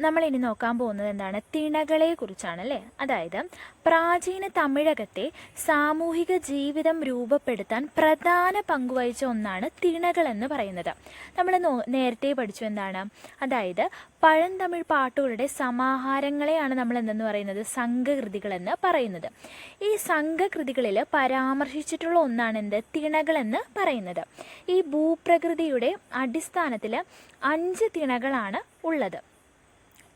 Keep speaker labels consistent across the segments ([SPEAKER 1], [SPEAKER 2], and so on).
[SPEAKER 1] നമ്മൾ ഇനി നോക്കാൻ പോകുന്നത് എന്താണ്? തിണകളെ കുറിച്ചാണ് അല്ലേ അതായത് പ്രാചീന തമിഴകത്തെ സാമൂഹിക ജീവിതം രൂപപ്പെടുത്താൻ പ്രധാന പങ്കുവഹിച്ച ഒന്നാണ് തിണകൾ എന്ന് പറയുന്നത്. നമ്മൾ നേരത്തെ പഠിച്ചു എന്താണ്? അതായത് പഴന്തമിഴ് പാട്ടുകളുടെ സമാഹാരങ്ങളെയാണ് നമ്മൾ എന്തെന്ന് പറയുന്നത്? സംഘകൃതികൾ എന്ന് പറയുന്നത്. ഈ സംഘകൃതികളിൽ പരാമർശിച്ചിട്ടുള്ള ഒന്നാണ് എന്ത്? തിണകൾ എന്ന് പറയുന്നത്. ഈ ഭൂപ്രകൃതിയുടെ അടിസ്ഥാനത്തിൽ അഞ്ച് തിണകളാണ് ഉള്ളത്.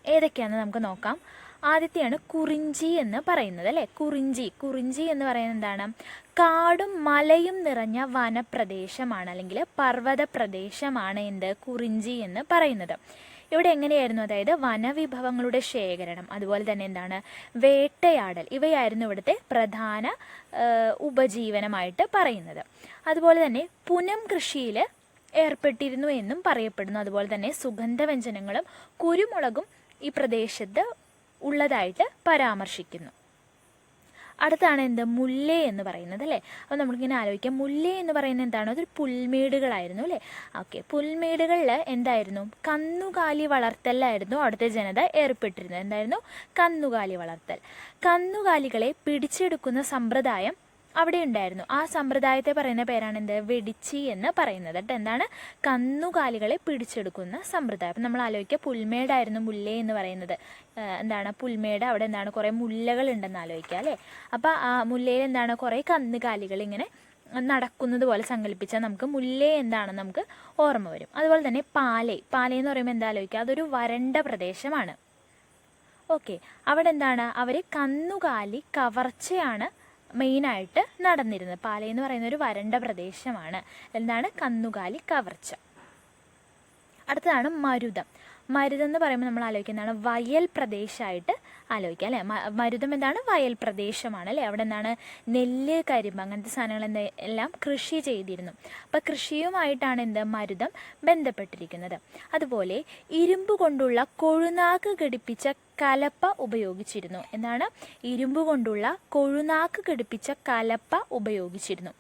[SPEAKER 1] ഏതൊക്കെയാണെന്ന് നമുക്ക് നോക്കാം. ആദ്യത്തെയാണ് കുറിഞ്ചി എന്ന് പറയുന്നത് അല്ലേ? കുറിഞ്ചി. കുറിഞ്ചി എന്ന് പറയുന്നത് എന്താണ്? കാടും മലയും നിറഞ്ഞ വനപ്രദേശമാണ് അല്ലെങ്കിൽ പർവത പ്രദേശമാണ് എന്ത്? കുറിഞ്ചി എന്ന് പറയുന്നത്. ഇവിടെ എങ്ങനെയായിരുന്നു? അതായത് വനവിഭവങ്ങളുടെ ശേഖരണം അതുപോലെ തന്നെ എന്താണ്? വേട്ടയാടൽ. ഇവയായിരുന്നു ഇവിടുത്തെ പ്രധാന ഉപജീവനമായിട്ട് പറയുന്നത്. അതുപോലെ തന്നെ പുനം കൃഷിയിൽ ഏർപ്പെട്ടിരുന്നു എന്നും പറയപ്പെടുന്നു. അതുപോലെ തന്നെ സുഗന്ധവ്യഞ്ജനങ്ങളും കുരുമുളകും ഈ പ്രദേശത്ത് ഉള്ളതായിട്ട് പരാമർശിക്കുന്നു. അടുത്താണ് എന്ത് മുല്ലേ എന്ന് പറയുന്നത് അല്ലേ? അപ്പോൾ നമ്മളിങ്ങനെ ആലോചിക്കാം. മുല്ലേ എന്ന് പറയുന്നത് എന്താണ്? അതൊരു പുൽമേടുകളായിരുന്നു അല്ലേ? ഓക്കെ പുൽമേടുകളിൽ എന്തായിരുന്നു? കന്നുകാലി വളർത്തലായിരുന്നു അവിടുത്തെ ജനത ഏർപ്പെട്ടിരുന്നത്. എന്തായിരുന്നു? കന്നുകാലി വളർത്തൽ. കന്നുകാലികളെ പിടിച്ചെടുക്കുന്ന സമ്പ്രദായം അവിടെ ഉണ്ടായിരുന്നു. ആ സമ്പ്രദായത്തെ പറയുന്ന പേരാണ് എന്ത്? വെടിച്ചി എന്ന് പറയുന്നത് കേട്ടോ. എന്താണ്? കന്നുകാലികളെ പിടിച്ചെടുക്കുന്ന സമ്പ്രദായം. അപ്പം നമ്മൾ ആലോചിക്കുക പുൽമേടായിരുന്നു മുല്ലേ എന്ന് പറയുന്നത്. എന്താണ്? പുൽമേട് അവിടെ എന്താണ്? കുറേ മുല്ലകൾ ഉണ്ടെന്ന് ആലോചിക്കുക അല്ലേ? അപ്പോൾ ആ മുല്ലയിൽ എന്താണ്? കുറേ കന്നുകാലികൾ ഇങ്ങനെ നടക്കുന്നത് പോലെ സങ്കല്പിച്ചാൽ നമുക്ക് മുല്ലേ എന്താണെന്ന് നമുക്ക് ഓർമ്മ വരും. അതുപോലെ തന്നെ പാലേ. പാലേ എന്ന് പറയുമ്പോൾ എന്താ ആലോചിക്കുക? അതൊരു വരണ്ട പ്രദേശമാണ്. ഓക്കെ. അവിടെ എന്താണ്? അവർ കന്നുകാലി കവർച്ചയാണ് മെയിനായിട്ട് നടന്നിരുന്നത്. പാലയെന്ന് പറയുന്ന ഒരു വരണ്ട പ്രദേശമാണ്. എന്താണ്? കന്നുകാലി കവർച്ച. അടുത്തതാണ് മരുതം. മരുതം എന്ന് പറയുമ്പോൾ നമ്മൾ ആലോചിക്കുന്നതാണ് വയൽ പ്രദേശമായിട്ട് ആലോചിക്കുക അല്ലേ മരുതം എന്താണ്? വയൽ പ്രദേശമാണ് അല്ലേ? അവിടെ നിന്നാണ് നെല്ല് കരിമ്പ് അങ്ങനത്തെ സാധനങ്ങൾ എല്ലാം കൃഷി ചെയ്തിരുന്നു. അപ്പം കൃഷിയുമായിട്ടാണ് എന്ത്? മരുതം ബന്ധപ്പെട്ടിരിക്കുന്നത്. അതുപോലെ ഇരുമ്പ് കൊണ്ടുള്ള കൊഴുനാക്ക് ഘടിപ്പിച്ച കലപ്പ ഉപയോഗിച്ചിരുന്നു. എന്നാണ് ഇരുമ്പ് കൊണ്ടുള്ള കൊഴുനാക്ക് ഘടിപ്പിച്ച കലപ്പ ഉപയോഗിച്ചിരുന്നു.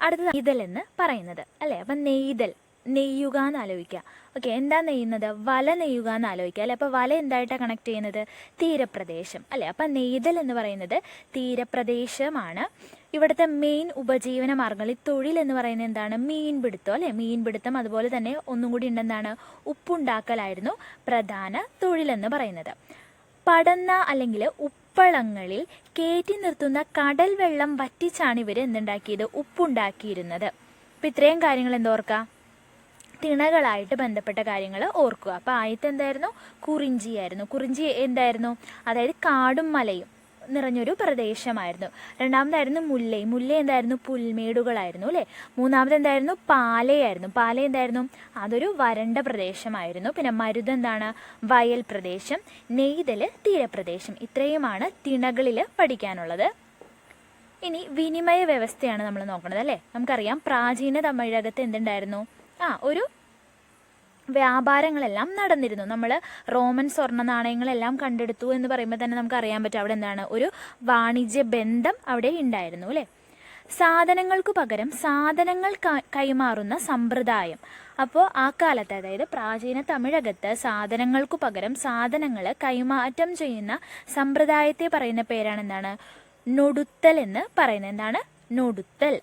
[SPEAKER 1] അടുത്തത് എന്ന് പറയുന്നത് അല്ലേ? അപ്പം നെയ്തൽ. നെയ്യുക എന്ന് ആലോചിക്കുക ഓക്കെ എന്താ നെയ്യുന്നത്? വല നെയ്യുക എന്ന് ആലോചിക്കുക അല്ലേ? അപ്പോൾ വല എന്തായിട്ടാണ് കണക്ട് ചെയ്യുന്നത്? തീരപ്രദേശം അല്ലേ? അപ്പം നെയ്തൽ എന്ന് പറയുന്നത് തീരപ്രദേശമാണ്. ഇവിടുത്തെ മെയിൻ ഉപജീവന മാർഗങ്ങൾ ഈ തൊഴിൽ എന്ന് പറയുന്നത് എന്താണ്? മീൻപിടുത്തം അല്ലേ? മീൻപിടുത്തം അതുപോലെ തന്നെ ഒന്നും കൂടി ഉണ്ടെന്നാണ് ഉപ്പുണ്ടാക്കലായിരുന്നു പ്രധാന തൊഴിലെന്ന് പറയുന്നത്. പടന്ന അല്ലെങ്കിൽ ഉപ്പളങ്ങളിൽ കയറ്റി നിർത്തുന്ന കടൽ വെള്ളം വറ്റിച്ചാണ് ഇവർ എന്തുണ്ടാക്കിയത്? ഉപ്പുണ്ടാക്കിയിരുന്നത്. അപ്പം ഇത്രയും കാര്യങ്ങൾ എന്തോർക്കാം തിണകളായിട്ട് ബന്ധപ്പെട്ട കാര്യങ്ങൾ ഓർക്കുക. അപ്പോൾ ആദ്യത്തെ എന്തായിരുന്നു? കുറിഞ്ചിയായിരുന്നു കുറിഞ്ചി എന്തായിരുന്നു? അതായത് കാടും മലയും നിറഞ്ഞൊരു പ്രദേശമായിരുന്നു. രണ്ടാമതായിരുന്നു മുല്ലൈ. മുല്ല എന്തായിരുന്നു? പുൽമേടുകളായിരുന്നു അല്ലേ? മൂന്നാമത് എന്തായിരുന്നു? പാലയായിരുന്നു. പാല എന്തായിരുന്നു? അതൊരു വരണ്ട പ്രദേശമായിരുന്നു. പിന്നെ മരുത് എന്താണ്? വയൽ പ്രദേശം നെയ്തൽ തീരപ്രദേശം. ഇത്രയുമാണ് തിണകളിൽ പഠിക്കാനുള്ളത്. ഇനി വിനിമയ വ്യവസ്ഥയാണ് നമ്മൾ നോക്കുന്നത് അല്ലേ? നമുക്കറിയാം പ്രാചീന തമിഴകത്ത് എന്തുണ്ടായിരുന്നു? ആ ഒരു വ്യാപാരങ്ങളെല്ലാം നടന്നിരുന്നു. നമ്മൾ റോമൻ സ്വർണ നാണയങ്ങളെല്ലാം കണ്ടെടുത്തു എന്ന് പറയുമ്പോൾ തന്നെ നമുക്ക് അറിയാൻ പറ്റും അവിടെ എന്താണ്? ഒരു വാണിജ്യ ബന്ധം അവിടെ ഉണ്ടായിരുന്നു അല്ലേ? സാധനങ്ങൾക്ക് പകരം സാധനങ്ങൾ കൈമാറുന്ന സമ്പ്രദായം. അപ്പോൾ ആ കാലത്ത് അതായത് പ്രാചീന തമിഴകത്ത് സാധനങ്ങൾക്ക് പകരം സാധനങ്ങൾ കൈമാറ്റം ചെയ്യുന്ന സമ്പ്രദായത്തെ പറയുന്ന പേരാണ് എന്താണ് നൊടുത്തൽ എന്ന് പറയുന്നത്. എന്താണ്? നൊടുത്തൽ.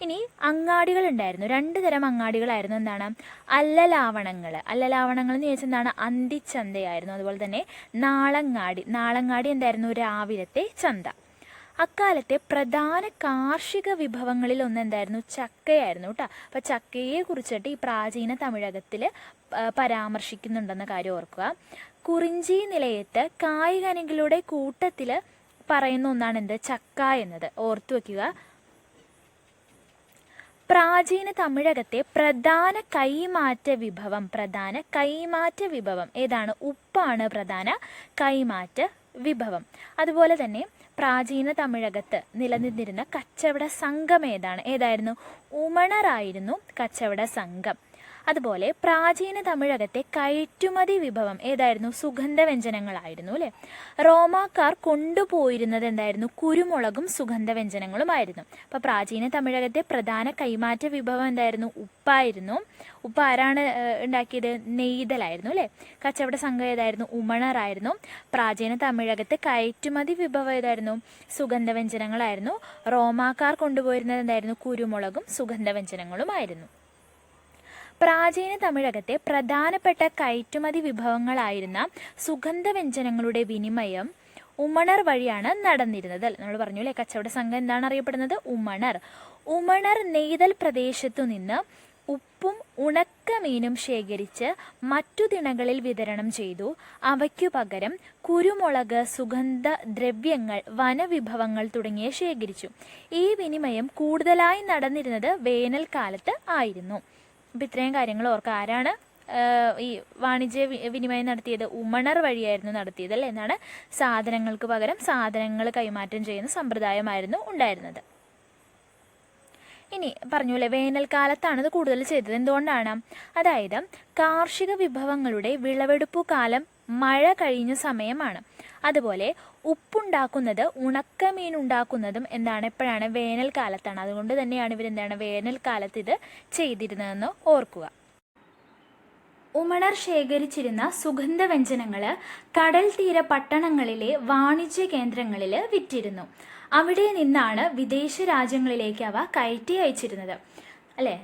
[SPEAKER 1] ഇനി അങ്ങാടികൾ ഉണ്ടായിരുന്നു. രണ്ട് തരം അങ്ങാടികളായിരുന്നു. എന്താണ്? അല്ലലാവണങ്ങൾ. അല്ലലാവണങ്ങൾ എന്ന് ചോദിച്ചാൽ എന്താണ്? അന്തിച്ചന്തയായിരുന്നു. അതുപോലെ തന്നെ നാളങ്ങാടി. നാളങ്ങാടി എന്തായിരുന്നു? രാവിലത്തെ ചന്ത. അക്കാലത്തെ പ്രധാന കാർഷിക വിഭവങ്ങളിൽ ഒന്ന് എന്തായിരുന്നു? ചക്കയായിരുന്നു കേട്ടോ. അപ്പോൾ ചക്കയെ കുറിച്ചിട്ട് ഈ പ്രാചീന തമിഴകത്തിൽ പരാമർശിക്കുന്നുണ്ടെന്ന കാര്യം ഓർക്കുക. കുറിഞ്ചി നിലയത്ത് കായികനികളുടെ കൂട്ടത്തിൽ പറയുന്ന ഒന്നാണ് എന്ത്? ചക്ക എന്നത്. ഓർത്തു വെക്കുക. പ്രാചീന തമിഴകത്തെ പ്രധാന കൈമാറ്റ വിഭവം പ്രധാന കൈമാറ്റ വിഭവം. ഏതാണ്? ഉപ്പാണ് പ്രധാന കൈമാറ്റ വിഭവം. അതുപോലെ തന്നെ പ്രാചീന തമിഴകത്ത് നിലനിന്നിരുന്ന കച്ചവട സംഘം ഏതാണ്? ഏതായിരുന്നു? ഉമണറായിരുന്നു കച്ചവട സംഘം. അതുപോലെ പ്രാചീന തമിഴകത്തെ കയറ്റുമതി വിഭവം ഏതായിരുന്നു? സുഗന്ധ വ്യഞ്ജനങ്ങളായിരുന്നു അല്ലേ? റോമാക്കാർ കൊണ്ടുപോയിരുന്നത് എന്തായിരുന്നു? കുരുമുളകും സുഗന്ധ വ്യഞ്ജനങ്ങളുമായിരുന്നു അപ്പോൾ പ്രാചീന തമിഴകത്തെ പ്രധാന കൈമാറ്റ വിഭവം എന്തായിരുന്നു? ഉപ്പായിരുന്നു. ഉപ്പ് ആരാണ് ഉണ്ടാക്കിയത്? നെയ്തലായിരുന്നു അല്ലേ? കച്ചവട സംഘം ഏതായിരുന്നു? ഉമണറായിരുന്നു. പ്രാചീന തമിഴകത്തെ കയറ്റുമതി വിഭവം ഏതായിരുന്നു? സുഗന്ധവ്യഞ്ജനങ്ങളായിരുന്നു. റോമാക്കാർ കൊണ്ടുപോയിരുന്നത് എന്തായിരുന്നു? കുരുമുളകും സുഗന്ധവ്യഞ്ജനങ്ങളുമായിരുന്നു. പ്രാചീന തമിഴകത്തെ പ്രധാനപ്പെട്ട കയറ്റുമതി വിഭവങ്ങളായിരുന്ന സുഗന്ധവ്യഞ്ജനങ്ങളുടെ വിനിമയം ഉമണർ വഴിയാണ് നടന്നിരുന്നത്? നമ്മൾ പറഞ്ഞു അല്ലേ കച്ചവട സംഘം എന്താണ് അറിയപ്പെടുന്നത്? ഉമണർ. ഉമണർ നെയ്തൽ പ്രദേശത്തു നിന്ന് ഉപ്പും ഉണക്കമീനും ശേഖരിച്ച് മറ്റു ദിനങ്ങളിൽ വിതരണം ചെയ്തു. അവയ്ക്കു പകരം കുരുമുളക് സുഗന്ധ ദ്രവ്യങ്ങൾ വനവിഭവങ്ങൾ തുടങ്ങിയ ശേഖരിച്ചു. ഈ വിനിമയം കൂടുതലായി നടന്നിരുന്നത് വേനൽക്കാലത്ത് ആയിരുന്നു. അപ്പം ഇത്രയും കാര്യങ്ങൾ ഓർക്കുക. ആരാണ് ഈ വാണിജ്യ വിനിമയം നടത്തിയത്? ഉമണർ വഴിയായിരുന്നു നടത്തിയത് അല്ലേ? എന്നാണ് സാധനങ്ങൾക്ക് പകരം സാധനങ്ങൾ കൈമാറ്റം ചെയ്യുന്ന സമ്പ്രദായമായിരുന്നു ഉണ്ടായിരുന്നത്. ഇനി പറഞ്ഞൂല്ലേ വേനൽക്കാലത്താണ് ഇത് കൂടുതൽ ചെയ്തത്. എന്തുകൊണ്ടാണ്? അതായത് കാർഷിക വിഭവങ്ങളുടെ വിളവെടുപ്പു കാലം മഴ കഴിഞ്ഞ സമയമാണ്. അതുപോലെ ഉപ്പുണ്ടാക്കുന്നത് ഉണക്കമീൻ ഉണ്ടാക്കുന്നതും എന്താണ് എപ്പോഴാണ്? വേനൽക്കാലത്താണ്. അതുകൊണ്ട് തന്നെയാണ് ഇവർ എന്താണ് വേനൽക്കാലത്ത് ഇത് ചെയ്തിരുന്നതെന്ന് ഓർക്കുക. ഉമണർ ശേഖരിച്ചിരുന്ന സുഗന്ധവ്യഞ്ജനങ്ങൾ കടൽ തീര പട്ടണങ്ങളിലെ വാണിജ്യ കേന്ദ്രങ്ങളിൽ വിറ്റിരുന്നു. അവിടെ നിന്നാണ് വിദേശ രാജ്യങ്ങളിലേക്ക് അവ കയറ്റി അയച്ചിരുന്നത്. അല്ലേ?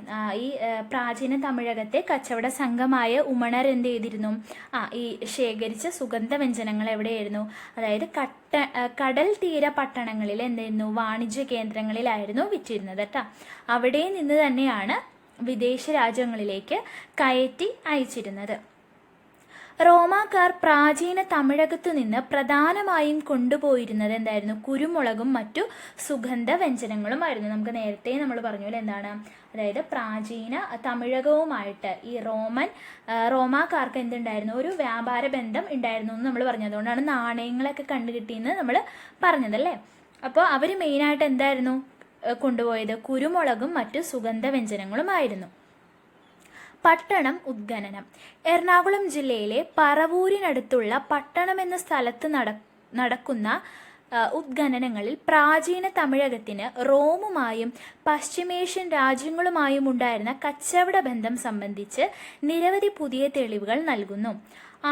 [SPEAKER 1] ഈ പ്രാചീന തമിഴകത്തെ കച്ചവട സംഘമായ ഉമണർ എന്ത് ചെയ്തിരുന്നു? ആ ഈ ശേഖരിച്ച സുഗന്ധവ്യഞ്ജനങ്ങൾ എവിടെയായിരുന്നു? അതായത് കട്ട കടൽ തീര പട്ടണങ്ങളിൽ എന്തായിരുന്നു? വാണിജ്യ കേന്ദ്രങ്ങളിലായിരുന്നു വിറ്റിരുന്നത് കേട്ടോ അവിടെ നിന്ന് തന്നെയാണ് വിദേശ രാജ്യങ്ങളിലേക്ക് കയറ്റി അയച്ചിരുന്നത്. റോമാക്കാർ പ്രാചീന തമിഴകത്തു നിന്ന് പ്രധാനമായും കൊണ്ടുപോയിരുന്നത് എന്തായിരുന്നു? കുരുമുളകും മറ്റു സുഗന്ധ വ്യഞ്ജനങ്ങളുമായിരുന്നു നമുക്ക് നേരത്തെ നമ്മൾ പറഞ്ഞു അല്ലേ എന്താണ്? അതായത് പ്രാചീന തമിഴകവുമായിട്ട് ഈ റോമൻ റോമാക്കാർക്ക് എന്തുണ്ടായിരുന്നു? ഒരു വ്യാപാര ബന്ധം ഉണ്ടായിരുന്നു എന്ന് നമ്മൾ പറഞ്ഞു. അതുകൊണ്ടാണ് നാണയങ്ങളൊക്കെ കണ്ടുകിട്ടിയെന്ന് നമ്മൾ പറഞ്ഞതല്ലേ അപ്പോൾ അവർ മെയിനായിട്ട് എന്തായിരുന്നു കൊണ്ടുപോയത്? കുരുമുളകും മറ്റു സുഗന്ധ വ്യഞ്ജനങ്ങളുമായിരുന്നു പട്ടണം ഉദ്ഖനനം. എറണാകുളം ജില്ലയിലെ പറവൂരിനടുത്തുള്ള പട്ടണം എന്ന സ്ഥലത്ത് നട നടക്കുന്ന ഉദ്ഖനനങ്ങളിൽ പ്രാചീന തമിഴകത്തിന് റോമുമായും പശ്ചിമേഷ്യൻ രാജ്യങ്ങളുമായും ഉണ്ടായിരുന്ന കച്ചവട ബന്ധം സംബന്ധിച്ച് നിരവധി പുതിയ തെളിവുകൾ നൽകുന്നു.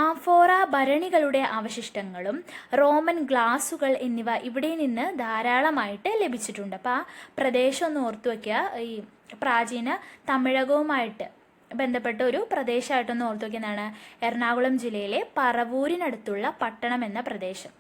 [SPEAKER 1] ആഫോറ ഭരണികളുടെ അവശിഷ്ടങ്ങളും റോമൻ ഗ്ലാസുകൾ എന്നിവ ഇവിടെ നിന്ന് ധാരാളമായിട്ട് ലഭിച്ചിട്ടുണ്ട്. അപ്പോൾ ആ പ്രദേശം ഒന്ന് ഓർത്തു വയ്ക്കുക ഈ പ്രാചീന തമിഴകവുമായിട്ട് ബന്ധപ്പെട്ട ഒരു പ്രദേശമായിട്ടൊന്ന് ഓർത്തു വയ്ക്കുന്നതാണ് എറണാകുളം ജില്ലയിലെ പറവൂരിനടുത്തുള്ള പട്ടണം എന്ന പ്രദേശം.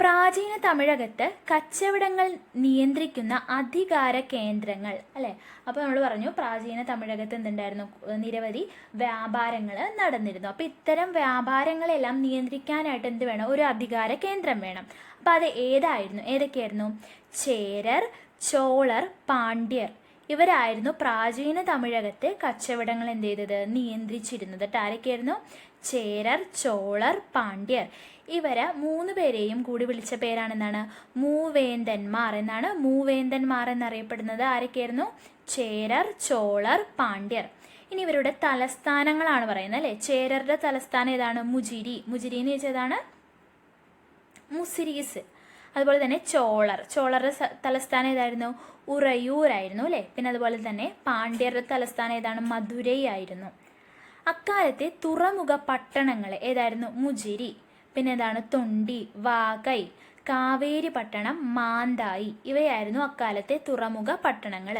[SPEAKER 1] പ്രാചീന തമിഴകത്ത് കച്ചവടങ്ങൾ നിയന്ത്രിക്കുന്ന അധികാര കേന്ദ്രങ്ങൾ അല്ലേ? അപ്പോൾ നമ്മൾ പറഞ്ഞു പ്രാചീന തമിഴകത്ത് എന്തുണ്ടായിരുന്നു? നിരവധി വ്യാപാരങ്ങൾ നടന്നിരുന്നു. അപ്പോൾ ഇത്തരം വ്യാപാരങ്ങളെല്ലാം നിയന്ത്രിക്കാനായിട്ട് എന്ത് വേണം? ഒരു അധികാര കേന്ദ്രം വേണം. അപ്പോൾ അത് ഏതായിരുന്നു? ഏതൊക്കെയായിരുന്നു? ചേരർ ചോളർ പാണ്ഡ്യർ. ഇവരായിരുന്നു പ്രാചീന തമിഴകത്തെ കച്ചവടങ്ങൾ എന്ത് ചെയ്തത് നിയന്ത്രിച്ചിരുന്നത്. ആരൊക്കെയായിരുന്നു ചേരർ ചോളർ പാണ്ഡ്യർ. ഇവരെ മൂന്ന് പേരെയും കൂടി വിളിച്ച പേരാണെന്നാണ്. മൂവേന്ദന്മാർ എന്നാണ് മൂവേന്തന്മാർ എന്നറിയപ്പെടുന്നത്. ആരൊക്കെയായിരുന്നു? ചേരർ ചോളർ പാണ്ഡ്യർ. ഇനി ഇവരുടെ തലസ്ഥാനങ്ങളാണ് പറയുന്നത് അല്ലേ? ചേരരുടെ തലസ്ഥാനം ഏതാണ്? മുജിരി. മുജിരി എന്ന് ചോദിച്ചതാണ് മുസിരീസ്. അതുപോലെ തന്നെ ചോളർ. ചോളറുടെ തലസ്ഥാനം ഏതായിരുന്നു? ഉറയൂരായിരുന്നു അല്ലേ? പിന്നെ അതുപോലെ തന്നെ പാണ്ഡ്യരുടെ തലസ്ഥാനം ഏതാണ്? മധുരൈ ആയിരുന്നു അക്കാലത്തെ തുറമുഖ പട്ടണങ്ങൾ ഏതായിരുന്നു? മുജിരി. പിന്നെ ഏതാണ് തൊണ്ടി വാകൈ കാവേരി പട്ടണം മാന്തായി. ഇവയായിരുന്നു അക്കാലത്തെ തുറമുഖ പട്ടണങ്ങൾ.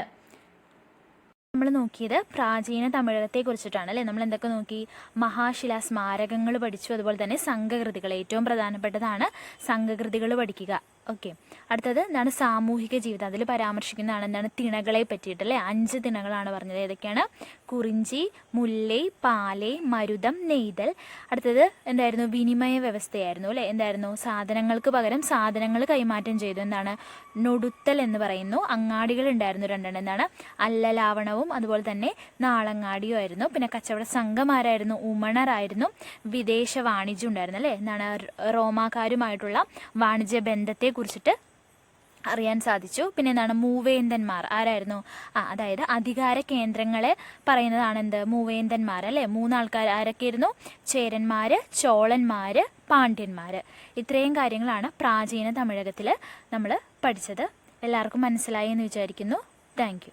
[SPEAKER 1] നമ്മൾ നോക്കിയത് പ്രാചീന തമിഴകത്തെ കുറിച്ചിട്ടാണ് അല്ലേ? നമ്മൾ എന്തൊക്കെ നോക്കി? മഹാശിലാ സ്മാരകങ്ങൾ പഠിച്ചു. അതുപോലെ തന്നെ സംഘകൃതികൾ. ഏറ്റവും പ്രധാനപ്പെട്ടതാണ് സംഘകൃതികൾ പഠിക്കുക. ഓക്കെ. അടുത്തത് എന്താണ് സാമൂഹിക ജീവിതം? അതിൽ പരാമർശിക്കുന്നതാണ് എന്താണ് തിണകളെ പറ്റിയിട്ട് അല്ലേ? അഞ്ച് തിണകളാണ് പറഞ്ഞത്. ഏതൊക്കെയാണ്? കുറിഞ്ചി മുല്ലൈ പാലൈ മരുതം നെയ്തൽ. അടുത്തത് എന്തായിരുന്നു? വിനിമയ വ്യവസ്ഥയായിരുന്നു അല്ലേ? എന്തായിരുന്നു? സാധനങ്ങൾക്ക് പകരം സാധനങ്ങൾ കൈമാറ്റം ചെയ്തു. എന്താണ്? നൊടുത്തൽ എന്ന് പറയുന്നു. അങ്ങാടികൾ ഉണ്ടായിരുന്നു രണ്ടെണ്ണം. എന്താണ്? അല്ലലാവണവും അതുപോലെ തന്നെ നാളങ്ങാടിയും ആയിരുന്നു. പിന്നെ കച്ചവട സംഘമാരായിരുന്നു ഉമണറായിരുന്നു വിദേശ വാണിജ്യം ഉണ്ടായിരുന്നു അല്ലേ? എന്താണ്? റോമാക്കാരുമായിട്ടുള്ള വാണിജ്യ ബന്ധത്തെ കുറിച്ചിട്ട് അറിയാൻ സാധിച്ചു. പിന്നെ എന്താണ്? മൂവേന്തന്മാർ ആരായിരുന്നു? ആ അതായത് അധികാര കേന്ദ്രങ്ങളെ പറയുന്നതാണ് എന്ത്? മൂവേന്തന്മാർ അല്ലേ? മൂന്നാൾക്കാർ ആരൊക്കെയായിരുന്നു? ചേരന്മാര് ചോളന്മാര് പാണ്ഡ്യന്മാര്. ഇത്രയും കാര്യങ്ങളാണ് പ്രാചീന തമിഴകത്തിൽ നമ്മൾ പഠിച്ചത്. എല്ലാവർക്കും മനസ്സിലായി എന്ന് വിചാരിക്കുന്നു. താങ്ക്